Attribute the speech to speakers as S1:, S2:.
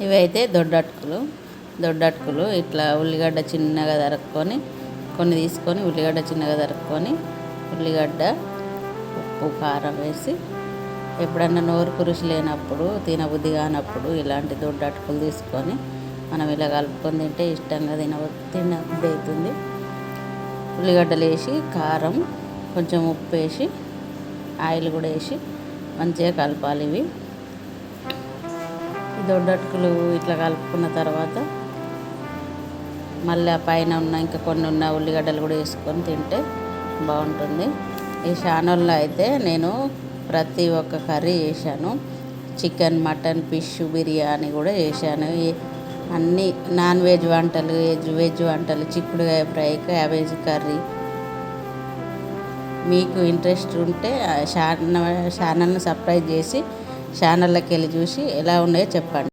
S1: ఇవైతే దొడ్డటుకులు దొడ్డటుకులు ఇట్లా ఉల్లిగడ్డ చిన్నగా తరుక్కొని కొన్ని తీసుకొని ఉల్లిగడ్డ చిన్నగా తరుక్కొని ఉల్లిగడ్డ ఉప్పు కారం వేసి ఎప్పుడన్నా నోరు కురుసు లేనప్పుడు తినబుద్ధి కానప్పుడు ఇలాంటి దొడ్డటుకులు తీసుకొని మనం ఇలా కలుపుకొని తింటే ఇష్టంగా తిన తినబుద్ధి అవుతుంది ఉల్లిగడ్డలు వేసి కారం కొంచెం ఉప్పు వేసి ఆయిల్ కూడా వేసి మంచిగా కలపాలి ఇవి. ఈ దొడ్డటుకులు ఇట్లా కలుపుకున్న తర్వాత మళ్ళీ ఆ పైన ఉన్న ఇంకా కొన్ని ఉన్న ఉల్లిగడ్డలు కూడా వేసుకొని తింటే బాగుంటుంది. ఈ ఛానల్లో అయితే నేను ప్రతి ఒక్క కర్రీ చేశాను. చికెన్ మటన్ ఫిష్ బిర్యానీ కూడా చేశాను. అన్ని నాన్ వెజ్ వంటలు వెజ్ వెజ్ వంటలు చిక్కుడుకాయ ఫ్రై క్యాబేజ్ కర్రీ. మీకు ఇంట్రెస్ట్ ఉంటే ఆ ఛానల్ ఛానల్ని సబ్స్క్రైబ్ చేసి ఛానళ్ళకి వెళ్ళి చూసి ఎలా ఉన్నాయో చెప్పండి.